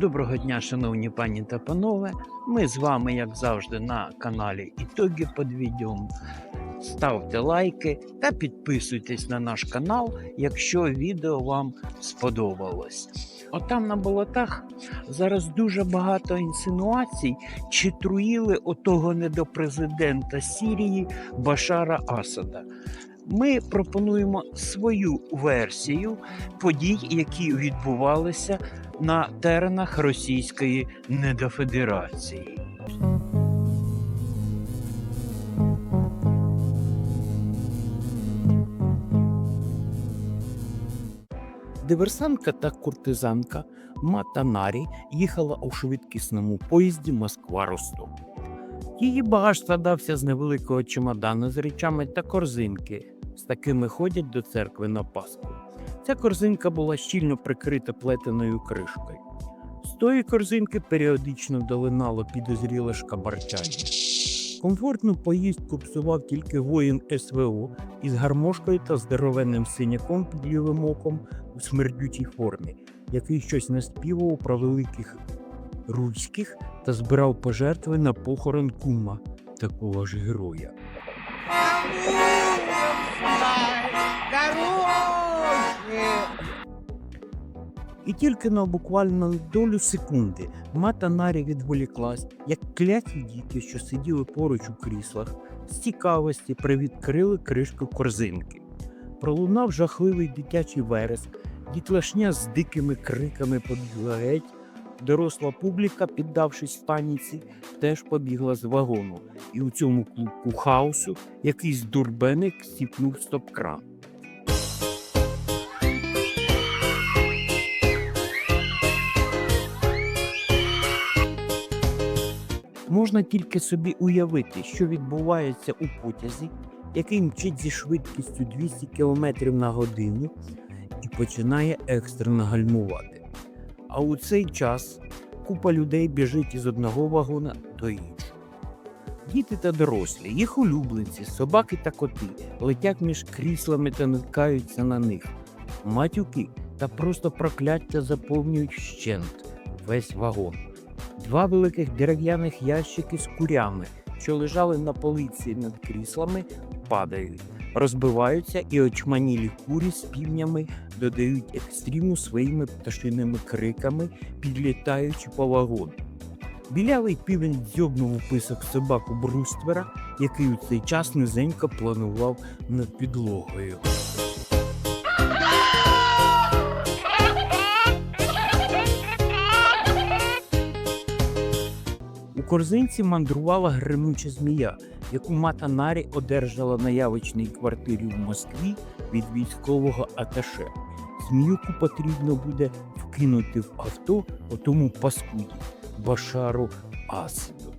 Доброго дня, шановні пані та панове. Ми з вами, як завжди, на каналі Ітоги під відео. Ставте лайки та підписуйтесь на наш канал, якщо відео вам сподобалось. Отам на болотах зараз дуже багато інсинуацій, чи труїли отого недопрезидента Сірії Башара Асада. Ми пропонуємо свою версію подій, які відбувалися на теренах Російської недофедерації. Диверсантка та куртизанка Мата Нарі їхала у швидкісному поїзді Москва-Ростов. Її багаж складався з невеликого чемодана з речами та корзинки. З такими ходять до церкви на Пасху. Ця корзинка була щільно прикрита плетеною кришкою. З тої корзинки періодично долинало підозріле шкабарчання. Комфортну поїздку псував тільки воїн СВО із гармошкою та здоровенним синяком під лівим оком у смердючій формі, який щось наспівував про великих руських та збирав пожертви на похорон кума, такого ж героя. І тільки на буквально долю секунди мата Нарі відволіклась, як кляті діти, що сиділи поруч у кріслах, з цікавості привідкрили кришку корзинки. Пролунав жахливий дитячий вереск, дітлашня з дикими криками побігла геть. Доросла публіка, піддавшись паніці, теж побігла з вагону, і у цьому клубку хаосу якийсь дурбеник стіпнув стоп-кран. Можна тільки собі уявити, що відбувається у потязі, який мчить зі швидкістю 200 км на годину і починає екстрено гальмувати. А у цей час купа людей біжить із одного вагона до іншого. Діти та дорослі, їх улюбленці, собаки та коти летять між кріслами та наткаються на них. Матюки та просто прокляття заповнюють вщент весь вагон. Два великих дерев'яних ящики з курями, що лежали на полиці над кріслами, падають, розбиваються і очманілі курі з півнями додають екстріму своїми пташиними криками, підлітаючи по вагону. Білявий півень дзьобнув у писок собаку бруствера, який у цей час низенько планував над підлогою. Корзинці мандрувала гримуча змія, яку мата Нарі одержала на явочній квартирі в Москві від військового аташе. Зміюку потрібно буде вкинути в авто отому паскуді Башару Асаду.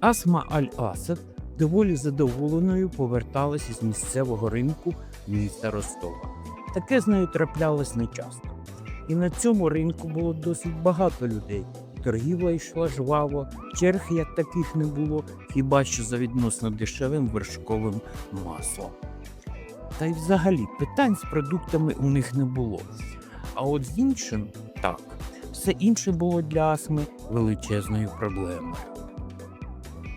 Асма Аль-Асад доволі задоволеною поверталась із місцевого ринку міста Ростова. Таке з нею траплялось нечасто. І на цьому ринку було досить багато людей. Торгівля йшла жваво, черг як таких не було, хіба що за відносно дешевим вершковим маслом. Та й взагалі питань з продуктами у них не було. А от з іншим так, все інше було для Асми величезною проблемою.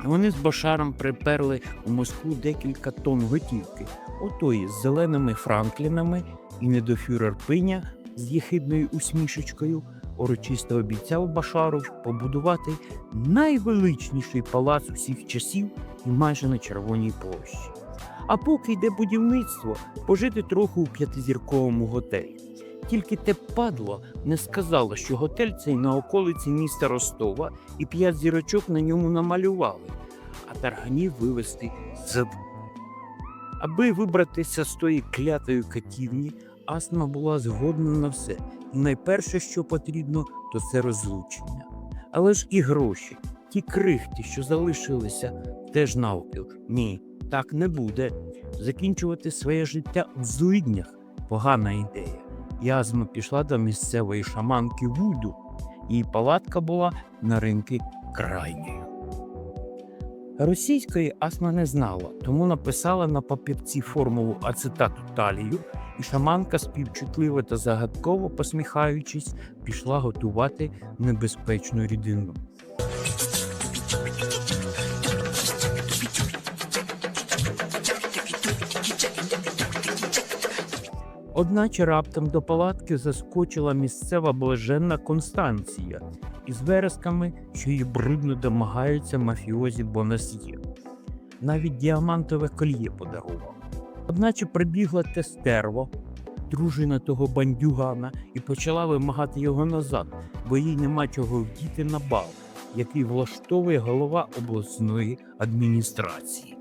Вони з Башаром приперли у Москву декілька тонн готівки, отої з зеленими франклінами, і недофюрер Пиня з єхидною усмішечкою урочисто обіцяв Башару побудувати найвеличніший палац усіх часів і майже на Червоній площі. А поки йде будівництво, пожити трохи у п'ятизірковому готелі. Тільки те падло не сказало, що готель цей на околиці міста Ростова і п'ять зірочок на ньому намалювали, а тарганів вивезти забули. Аби вибратися з тої клятої катівні, Астма була згодна на все, і найперше, що потрібно, то це розлучення. Але ж і гроші, ті крихти, що залишилися, теж навпіл. Ні, так не буде. Закінчувати своє життя в злиднях погана ідея. І Азма пішла до місцевої шаманки Вуду. Її палатка була на ринки крайньою. Російської Асма не знала, тому написала на папірці формулу ацетату талію, і шаманка, співчутливо та загадково посміхаючись, пішла готувати небезпечну рідину. Одначе раптом до палатки заскочила місцева блаженна Констанція із вересками, що її брудно домагаються мафіозі Бонасьє. Навіть діамантове кольє подарував. Одначе прибігла те стерво, дружина того бандюгана, і почала вимагати його назад, бо їй нема чого вдіти на бал, який влаштовує голова обласної адміністрації.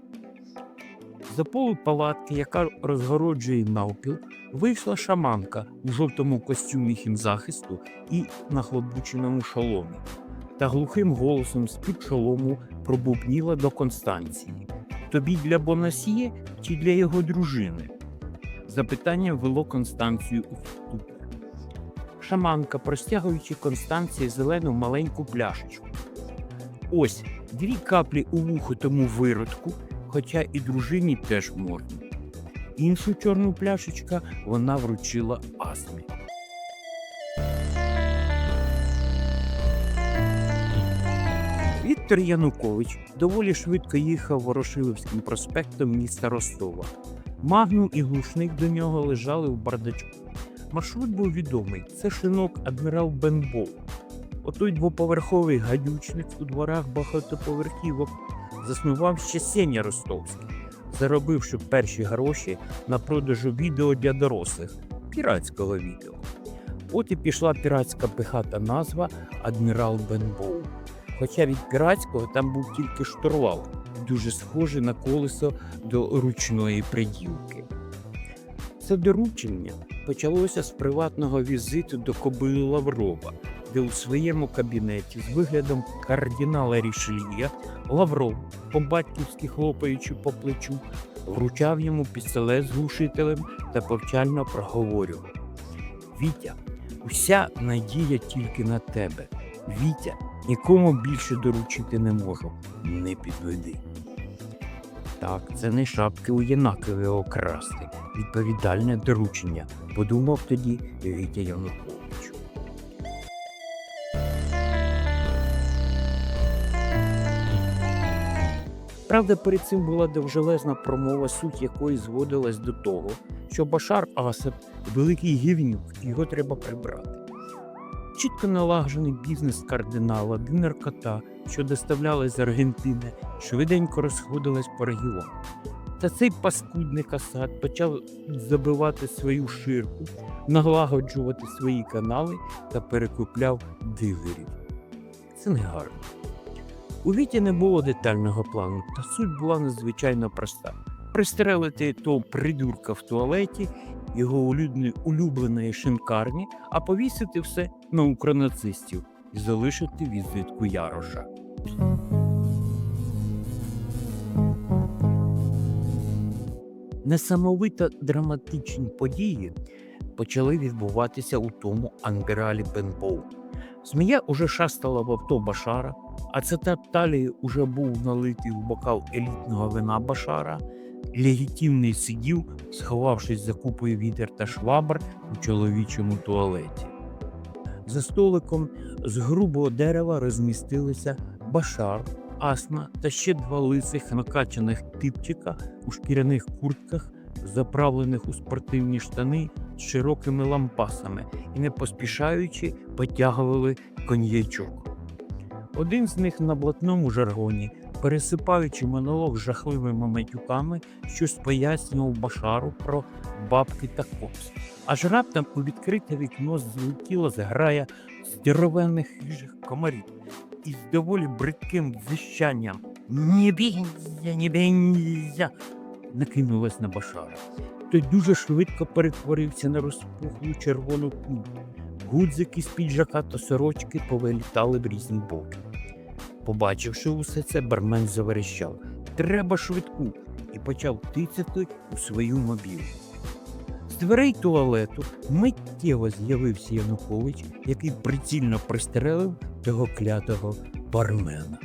За полу палатки, яка розгороджує навпіл, вийшла шаманка у жовтому костюмі хімзахисту і нахлобученому шоломі, та глухим голосом з-під шолому пробубніла до Констанції. Тобі для Бонасьє чи для його дружини? Запитання ввело Констанцію у ступор. Шаманка, простягуючи Констанції зелену маленьку пляшечку. Ось дві каплі у вухо тому виродку, хоча і дружині теж можна. Іншу чорну пляшечка вона вручила Асмі. Віктор Янукович доволі швидко їхав Ворошиловським проспектом міста Ростова. Магнум і глушник до нього лежали в бардачку. Маршрут був відомий. Це шинок адмірал Бенбоу. Отой двоповерховий гадючник у дворах багатоповерхівок заснував ще Сеня Ростовський, заробивши перші гроші на продажу відео для дорослих піратського відео. От і пішла піратська пихата назва Адмірал Бенбоу. Хоча від піратського там був тільки штурвал, дуже схожий на колесо до ручної приділки. Це доручення почалося з приватного візиту до Кобили Лаврова, де у своєму кабінеті з виглядом кардинала Рішельє Лавров, по-батьківськи хлопаючи по плечу, вручав йому пістолет з глушителем та повчально проговорював: Вітя, уся надія тільки на тебе. Вітя, нікому більше доручити не можу. Не підведи. Так, це не шапки у Єнакові окрасти. Відповідальне доручення, подумав тоді Вітя Янукович. Правда, перед цим була довжелезна промова, суть якої зводилась до того, що Башар Асад великий гівнюк, його треба прибрати. Чітко налагоджений бізнес кардинала, динаркота, що доставляли з Аргентини, швиденько розходилась по регіону. Та цей паскудник Асад почав забивати свою ширку, налагоджувати свої канали та перекупляв дилерів. Це не гарно. У Віті не було детального плану, та суть була надзвичайно проста: пристрелити того придурка в туалеті, його улюбленої, шинкарні, а повісити все на укронацистів і залишити візитку Яроша. Несамовито драматичні події почали відбуватися у тому ангералі Бенбоу. Змія уже шастала в авто Башара, а цитат талії уже був налитий в бокал елітного вина Башара. Легітимний сидів, сховавшись за купою відер та швабр у чоловічому туалеті. За столиком з грубого дерева розмістилися Башар, Асма та ще два лисих накачаних типчика у шкіряних куртках, заправлених у спортивні штани з широкими лампасами і не поспішаючи потягували коньячок. Один з них на блатному жаргоні, пересипаючи монолог жахливими матюками, щось пояснював Башару про бабки та копс. Аж раптом у відкрите вікно злетіла зграя здоровенних хижих комарів і з доволі бридким зищанням «Не бійся, не бійся!» накинулась на Башара. Той дуже швидко перетворився на розпухлу червону кулю. Гудзики з піджака та сорочки повилітали в різні боки. Побачивши усе це, бармен заверещав Треба швидку і почав тицяти у свою мобілу. З дверей туалету миттєво з'явився Янукович, який прицільно пристрелив того клятого бармена.